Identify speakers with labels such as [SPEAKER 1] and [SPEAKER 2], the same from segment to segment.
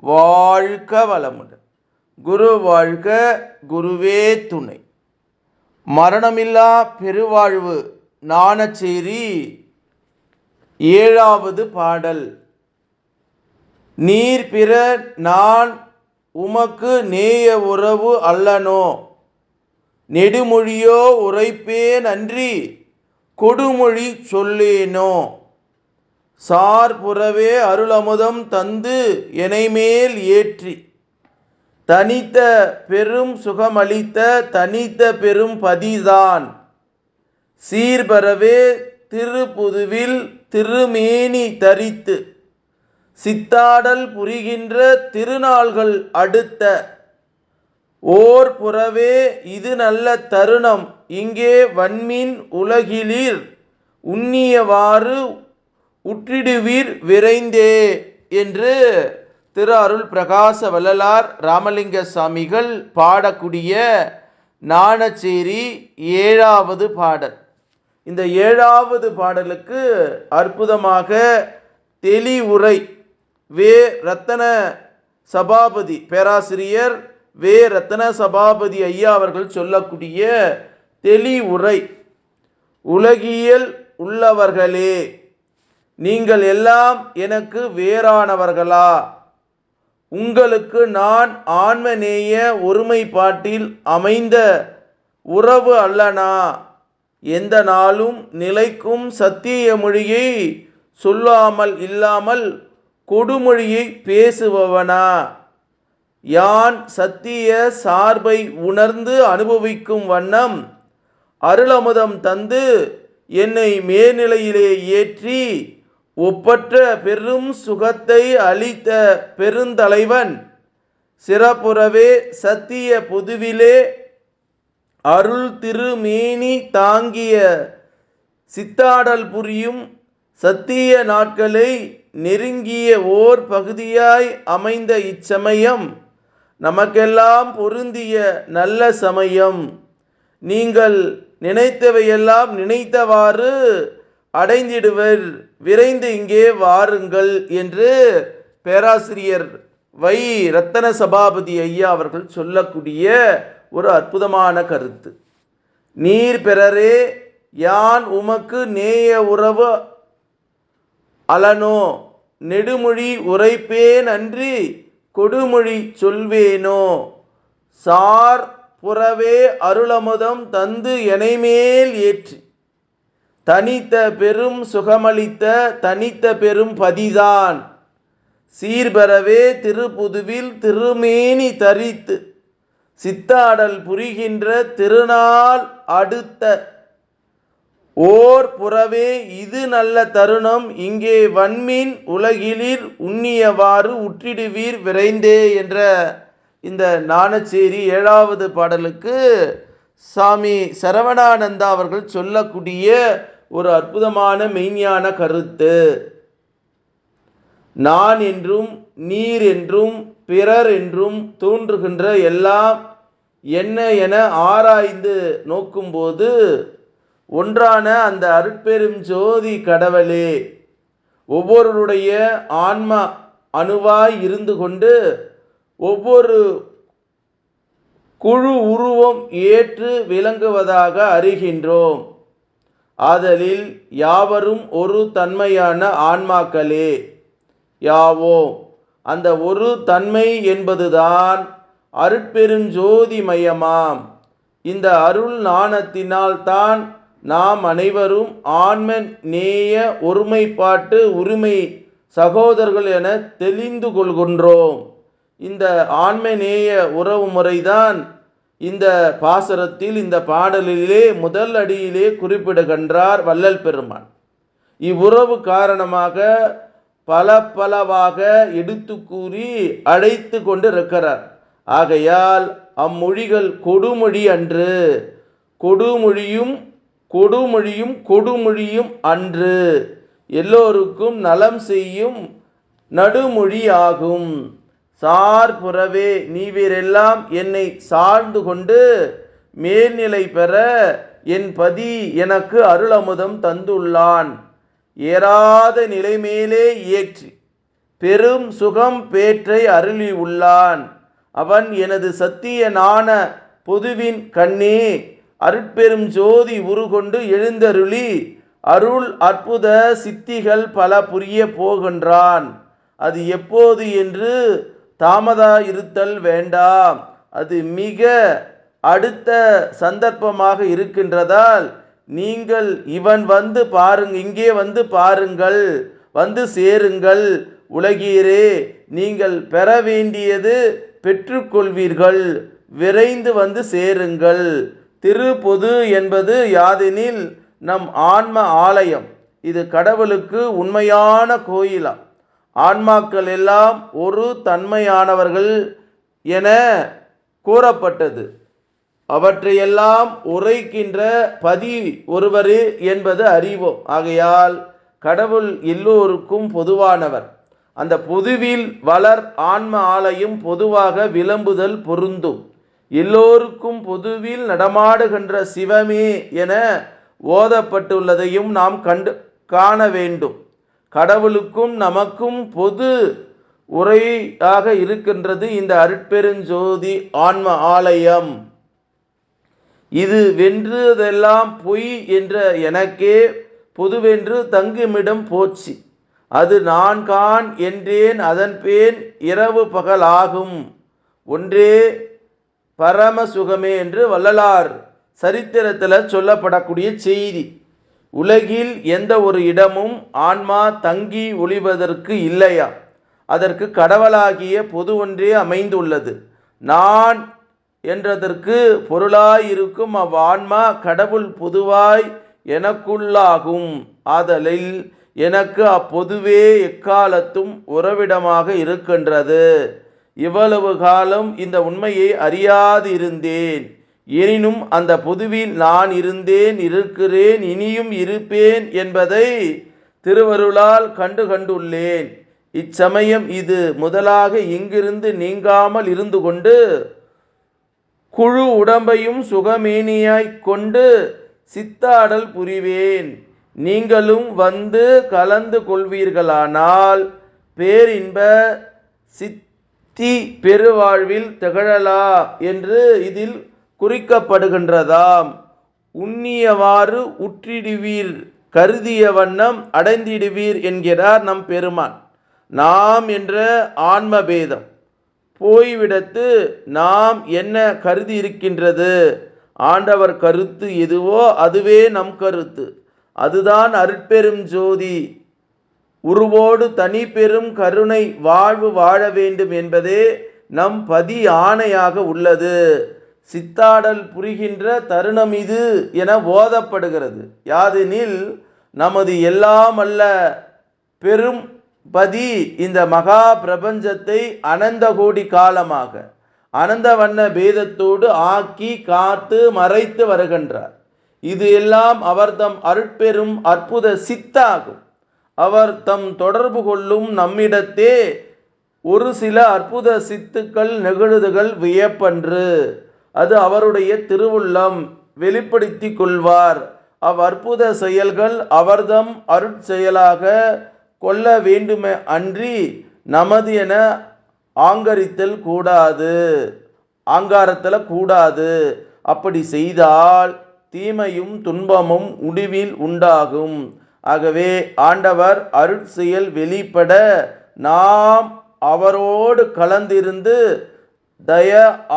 [SPEAKER 1] வாழ்க வளமுடன். குரு வாழ்க குருவே துணை. மரணமில்லா பெருவாழ்வு நாணச்சேரி ஏழாவது பாடல். நீர் பிற நான் உமக்கு நேய உறவு அல்லனோ? நெடுமொழியோ உரைப்பேன் அன்றி கொடுமொழி சொல்லேனோ? சார்புறவே அருளமுதம் தந்து எனைமேல் ஏற்றி. தனித்த பெரும் சுகமளித்த தனித்த பெரும் பதிதான். சீர்பரவே திருப்புதுவில் திருமேனி தரித்து. சித்தாடல் புரிகின்ற திருநாள்கள் அடுத்த. ஓர் புறவே இது நல்ல தருணம். இங்கே வன்மின் உலகிலிர் உண்ணியவாறு உற்றிடுவீர் விரைந்தே என்று திரு அருள் பிரகாச வள்ளலார் ராமலிங்க சாமிகள் பாடக்கூடிய நாணச்சேரி ஏழாவது பாடல். இந்த ஏழாவது பாடலுக்கு அற்புதமாக தெளிவுரை வே ரத்தன சபாபதி பேராசிரியர் வே ரத்தன சபாபதி ஐயா அவர்கள் சொல்லக்கூடிய தெளிவுரை உலகியல் உள்ளவர்களே நீங்கள் எல்லாம் எனக்கு வேறானவர்களா? உங்களுக்கு நான் ஆன்மநேய ஒருமைப்பாட்டில் அமைந்த உறவு அல்லனா? எந்த நாளும் நிலைக்கும் சத்திய மொழியை சொல்லாமல் இல்லாமல் கொடுமொழியை பேசுபவனா? யான் சத்திய சார்பை உணர்ந்து அனுபவிக்கும் வண்ணம் அருளமுதம் தந்து என்னை மேல்நிலையிலே ஏற்றி ஒப்பற்ற பெரும் சுகத்தை அளித்த பெருந்தலைவன் சிறப்புறவே சத்திய பொதுவிலே அருள் திருமேனி தாங்கிய சித்தாடல் புரியும் சத்திய நாட்களை நெருங்கிய ஓர் பகுதியாய் அமைந்த இச்சமயம். நமக்கெல்லாம் பொருந்திய நல்ல சமயம். நீங்கள் நினைத்தவையெல்லாம் நினைத்தவாறு அடைந்திடுவர். விரைந்து இங்கே வாருங்கள் என்று பேராசிரியர் வை. ரத்தன சபாபதி ஐயா அவர்கள் சொல்லக்கூடிய ஒரு அற்புதமான கருத்து. நீர் பெறரே யான் உமக்கு நேய உறவு அலனோ? நெடுமொழி உரைப்பேன் அன்றி கொடுமொழி சொல்வேனோ? சார் புறவே அருளமுதம் தந்து எனைமேல் ஏற்றி. தனித்த பெரும் சுகமளித்த தனித்த பெரும் பதிதான். சீர்பெறவே திருப்புதுவில் திருமேனி தரித்து சித்தாடல் புரிகின்ற திருநாள் அடுத்த. ஓர் புறவே இது நல்ல தருணம் இங்கே வன்மீன் உலகிலிர் உண்ணியவாறு உற்றிடுவீர் விரைந்தே என்ற இந்த நாணச்சேரி ஏழாவது பாடலுக்கு சாமி சரவணானந்தா அவர்கள் சொல்லக்கூடிய ஒரு அற்புதமான மெய்ஞான கருத்து. நான் என்றும் நீர் என்றும் பிறர் என்றும் தோன்றுகின்ற எல்லாம் என்ன என ஆராய்ந்து நோக்கும்போது ஒன்றான அந்த அருட்பெரும் ஜோதி கடவுளே ஒவ்வொருடைய ஆன்ம அணுவாய் இருந்து கொண்டு ஒவ்வொரு குழு உருவம் ஏற்று விளங்குவதாக அறிகின்றோம். ஆதலில் யாவரும் ஒரு தன்மையான ஆன்மாக்களே. யாவோ அந்த ஒரு தன்மை என்பதுதான் அருட்பெருஞ்சோதிமயமாம் இந்த அருள் நாணத்தினால் தான் நாம் அனைவரும் ஆன்ம நேய ஒருமைப்பாட்டு உரிமை சகோதரர்கள் என தெளிந்து கொள்கின்றோம். இந்த ஆன்மநேய உறவு முறைதான் இந்த பாசரத்தில் இந்த பாடலிலே முதல் அடியிலே குறிப்பிடுகின்றார் வள்ளல் பெருமான். இவ்வுறவு காரணமாக பல பலவாக எடுத்து கூறி அழைத்து கொண்டிருக்கிறார். ஆகையால் அம்மொழிகள் கொடுமொழி அன்று கொடுமொழியும் கொடுமொழியும் கொடுமொழியும் அன்று எல்லோருக்கும் நலம் செய்யும் நடுமொழியாகும் சார்புறவே நீவீரெல்லாம் என்னை சார்ந்து கொண்டு மேல்நிலை பெற என் பதி எனக்கு அருளமுதம் தந்துள்ளான். ஏறாத நிலைமேலே ஏற்றி பெரும் சுகம் பேற்றை அருளி உள்ளான். அவன் எனது சத்திய நாண பொதுவின் கண்ணே அருட்பெரும் ஜோதி உருகொண்டு எழுந்தருளி அருள் அற்புத சித்திகள் பல புரிய போகின்றான். அது எப்போது என்று தாமதா இருத்தல் வேண்டாம். அது மிக அடுத்த சந்தர்ப்பமாக இருக்கின்றதால் நீங்கள் இவன் வந்து பாருங்க இங்கே வந்து பாருங்கள் வந்து சேருங்கள் உலகீரே நீங்கள் பெற வேண்டியது பெற்றுக்கொள்வீர்கள் விரைந்து வந்து சேருங்கள். திருப்பொது என்பது யாதெனில் நம் ஆன்ம ஆலயம். இது கடவுளுக்கு உண்மையான கோயிலாம் ஆன்மாக்கள் எல்லாம் ஒரு தன்மையானவர்கள் என கூறப்பட்டது. அவற்றையெல்லாம் உரைக்கின்ற பதி ஒருவர் என்பது அறிவோம். ஆகையால் கடவுள் எல்லோருக்கும் பொதுவானவர். அந்த பொதுவில் வளர் ஆன்ம ஆலயம் பொதுவாக விளம்புதல் பொருந்தும். எல்லோருக்கும் பொதுவில் நடமாடுகின்ற சிவமே என ஓதப்பட்டுள்ளதையும் நாம் கண்டு காண வேண்டும். கடவுளுக்கும் நமக்கும் பொது உரையாக இருக்கின்றது இந்த அருட்பெருஞ்சோதி ஆன்ம ஆலயம். இது வென்றதெல்லாம் பொய் என்ற எனக்கே பொதுவென்று தங்குமிடம் போச்சு. அது நான் கான் என்றேன் அதன் பேன் இரவு பகலாகும். ஒன்றே பரம சுகமே என்று வள்ளலார் சரித்திரத்தில் சொல்லப்படக்கூடிய செய்தி. உலகில் எந்த ஒரு இடமும் ஆன்மா தங்கி ஒளிவதற்கு இல்லையா? அதற்கு கடவுளாகிய பொது ஒன்றே அமைந்துள்ளது. நான் என்றதற்கு பொருளாயிருக்கும் அவ்வான்மா கடவுள் பொதுவாய் எனக்குள்ளாகும். ஆதலில் எனக்கு அப்பொதுவே எக்காலத்தும் உறவிடமாக இருக்கின்றது. இவ்வளவு காலம் இந்த உண்மையை அறியாது இருந்தேன் எனினும் அந்த புதுவில் நான் இருந்தேன் இருக்கிறேன் இனியும் இருப்பேன் என்பதை திருவருளால் கண்டு கண்டுள்ளேன். இச்சமயம் இது முதலாக இங்கிருந்து நீங்காமல் இருந்து கொண்டு குழு உடம்பையும் சுகமேனியாய்க் கொண்டு சித்தாடல் புரிவேன். நீங்களும் வந்து கலந்து கொள்வீர்களானால் பேரின்ப சித்தி பெருவாழ்வில் திகழலா என்று இதில் குறிக்கப்படுகின்றதாம். உண்ணியவாறு உற்றிடுவீர் கருதிய வண்ணம் அடைந்திடுவீர் என்கிறார் நம் பெருமான். நாம் என்ற ஆன்ம பேதம் போய்விடத்து நாம் என்ன கருதி இருக்கின்றது? ஆண்டவர் கருத்து எதுவோ அதுவே நம் கருத்து. அதுதான் அருட்பெரும் ஜோதி. உருவோடு தனி பெரும் கருணை வாழ்வு வாழ வேண்டும் என்பதே நம் பதி ஆணையாக உள்ளது. சித்தாடல் புரிகின்ற தருணம் இது என ஓதப்படுகிறது யாதெனில் நமது எல்லாம் அல்ல பெரும் பதி இந்த மகா பிரபஞ்சத்தை அனந்த கோடி காலமாக அனந்த வண்ண பேதத்தோடு ஆக்கி காத்து மறைத்து வருகின்றார். இது எல்லாம் அவர் தம் அருட்பெரும் அற்புத சித்தாகும். அவர் தம் தொடர்பு கொள்ளும் நம்மிடத்தே ஒரு சில அற்புத சித்துக்கள் நெகிழுதுகள் வியப்பன்று அது அவருடைய திருவுள்ளம். வெளிப்படுத்தி கொள்வார். அவ் அற்புத செயல்கள் அவர்தம் அருட்செயலாக கொள்ள வேண்டுமே அன்றி நமது என ஆங்கரித்தல் கூடாது. ஆங்காரத்தில் கூடாது. அப்படி செய்தால் தீமையும் துன்பமும் முடிவில் உண்டாகும். ஆகவே ஆண்டவர் அருட்செயல் வெளிப்பட நாம் அவரோடு கலந்திருந்து தய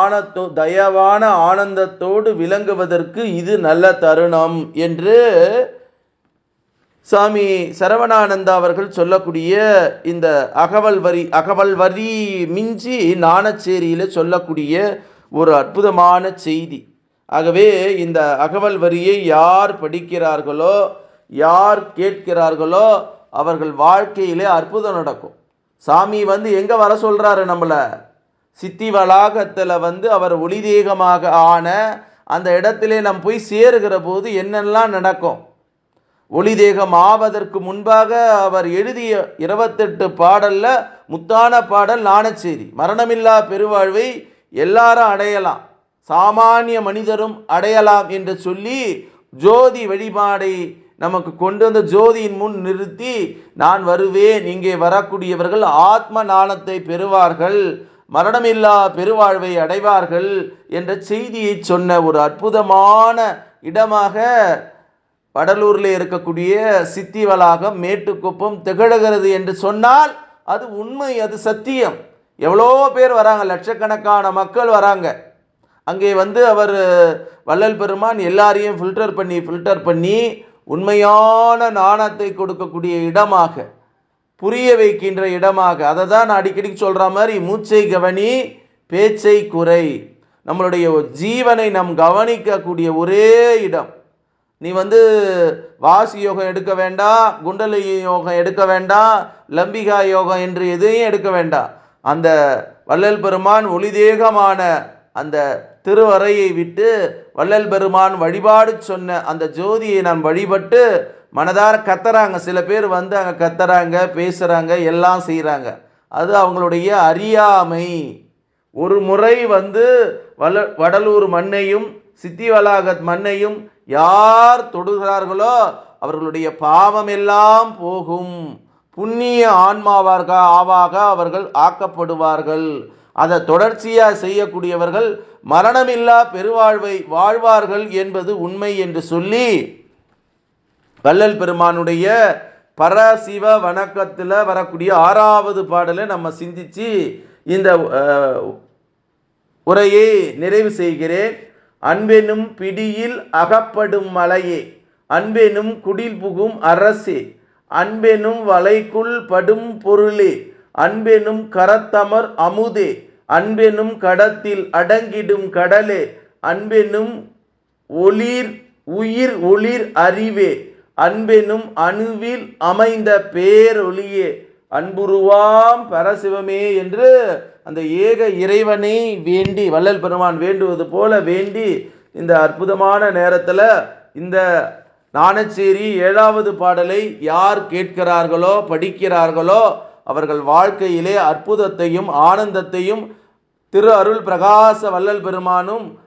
[SPEAKER 1] ஆனத்தோ தயவான ஆனந்தத்தோடு விளங்குவதற்கு இது நல்ல தருணம் என்று சாமி சரவணானந்தா அவர்கள் சொல்லக்கூடிய இந்த அகவல் வரி அகவல் வரி மிஞ்சி நாணச்சேரியில் சொல்லக்கூடிய ஒரு அற்புதமான செய்தி. ஆகவே இந்த அகவல் வரியை யார் படிக்கிறார்களோ யார் கேட்கிறார்களோ அவர்கள் வாழ்க்கையிலே அற்புதம் நடக்கும். சாமி வந்து எங்கே வர சொல்கிறாரு நம்மளை? சித்தி வளாகத்தில் வந்து அவர் ஒளிதேகமாக ஆன அந்த இடத்திலே நாம் போய் சேருகிற போது என்னெல்லாம் நடக்கும்? ஒளிதேகம் ஆவதற்கு முன்பாக அவர் எழுதிய இருபத்தெட்டு பாடலில் முத்தான பாடல் நாணச்சேரி மரணமில்லா பெருவாழ்வை எல்லாரும் அடையலாம். சாமானிய மனிதரும் அடையலாம் என்று சொல்லி ஜோதி வழிபாடை நமக்கு கொண்டு வந்த ஜோதியின் முன் நிறுத்தி நான் வருவேன் இங்கே வரக்கூடியவர்கள் ஆத்ம நாணத்தை பெறுவார்கள் மரணமில்லா பெருவாழ்வை அடைவார்கள் என்ற செய்தியை சொன்ன ஒரு அற்புதமான இடமாக வடலூரில் இருக்கக்கூடிய சித்தி வளாகம் மேட்டுக்குப்பம் திகழ்கிறது என்று சொன்னால் அது உண்மை அது சத்தியம். எவ்வளோ பேர் வராங்க லட்சக்கணக்கான மக்கள் வராங்க. அங்கே வந்து அவர் வள்ளல் பெருமான் எல்லாரையும் ஃபில்டர் பண்ணி ஃபில்டர் பண்ணி உண்மையான நாணத்தை கொடுக்கக்கூடிய இடமாக புரிய வைக்கின்ற இடமாக. அதை தான் நான் அடிக்கடி சொல்கிற மாதிரி மூச்சை கவனி பேச்சை குறை. நம்மளுடைய ஜீவனை நாம் கவனிக்கக்கூடிய ஒரே இடம். நீ வந்து வாசி யோகம் எடுக்க வேண்டாம் குண்டலி யோகம் எடுக்க வேண்டாம் லம்பிகா யோகம் என்று எதையும் எடுக்க வேண்டாம் அந்த வள்ளல் பெருமான் ஒளிதேகமான அந்த திருவறையை விட்டு வள்ளல் பெருமான் வழிபாடு சொன்ன அந்த ஜோதியை நாம் வழிபட்டு மனதார கத்துறாங்க. சில பேர் வந்து அங்கே கத்துறாங்க பேசுகிறாங்க எல்லாம் செய்கிறாங்க அது அவங்களுடைய அறியாமை. ஒரு முறை வந்து வல வடலூர் மண்ணையும் சித்தி வளாகத் மண்ணையும் யார் தொடுகிறார்களோ அவர்களுடைய பாவம் எல்லாம் போகும். புண்ணிய ஆன்மாவாக ஆவாக அவர்கள் ஆக்கப்படுவார்கள். அதை தொடர்ச்சியாக செய்யக்கூடியவர்கள் மரணமில்லா பெருவாழ்வை வாழ்வார்கள் என்பது உண்மை என்று சொல்லி வள்ளல் பெருமானுடைய பரசிவ வணக்கத்தில் வரக்கூடிய ஆறாவது பாடலை நம்ம சிந்திச்சு இந்த உரையை நிறைவு செய்கிறேன். அன்பெனும் பிடியில் அகப்படும் மலையே அன்பெனும் குடில் புகும் அரசே அன்பெனும் வலைக்குள் படும் பொருளே அன்பெனும் கரத்தமர் அமுதே அன்பெனும் கடத்தில் அடங்கிடும் கடலே அன்பெனும் ஒளிர் உயிர் ஒளிர் அறிவே அன்பெனும் அணுவில் அமைந்த பேரொளியே. அன்புருவாம் பரசிவமே என்று அந்த ஏக இறைவனை வேண்டி வள்ளல் பெருமான் வேண்டுவது போல வேண்டி இந்த அற்புதமான நேரத்தில் இந்த நாணச்சேரி ஏழாவது பாடலை யார் கேட்கிறார்களோ படிக்கிறார்களோ அவர்கள் வாழ்க்கையிலே அற்புதத்தையும் ஆனந்தத்தையும் திரு அருள் பிரகாச வள்ளல் பெருமானும்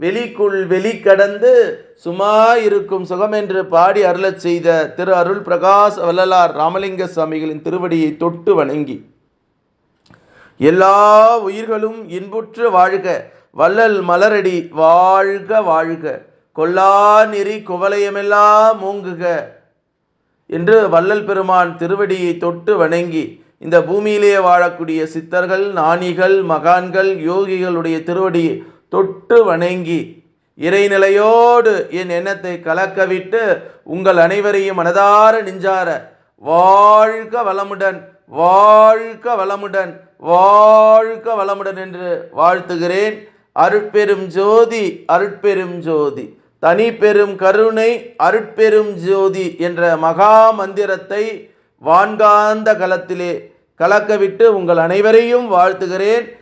[SPEAKER 1] வெளிக்குள் வெளி கடந்து சும்மா இருக்கும் சுகம் என்று பாடி அருளச் செய்த திரு அருள் பிரகாஷ் வள்ளலார் ராமலிங்க சுவாமிகளின் திருவடியை தொட்டு வணங்கி எல்லா உயிர்களும் இன்புற்று வாழ்க வள்ளல் மலரடி வாழ்க வாழ்க. கொல்லா நெறி குவலயமெல்லாம் மூங்குக என்று வள்ளல் பெருமான் திருவடியை தொட்டு வணங்கி இந்த பூமியிலே வாழக்கூடிய சித்தர்கள் ஞானிகள் மகான்கள் யோகிகளுடைய திருவடியை தொட்டு வணங்கி இறைநிலையோடு என் எண்ணத்தை கலக்கவிட்டு உங்கள் அனைவரையும் மனதார நெஞ்சார வாழ்க வளமுடன் வாழ்க வளமுடன் வாழ்க வளமுடன் என்று வாழ்த்துகிறேன். அருட்பெரும் ஜோதி அருட்பெரும் ஜோதி தனி பெரும் கருணை அருட்பெரும் ஜோதி என்ற மகா மந்திரத்தை வான்காந்த கலத்திலே கலக்கவிட்டு உங்கள் அனைவரையும் வாழ்த்துகிறேன்.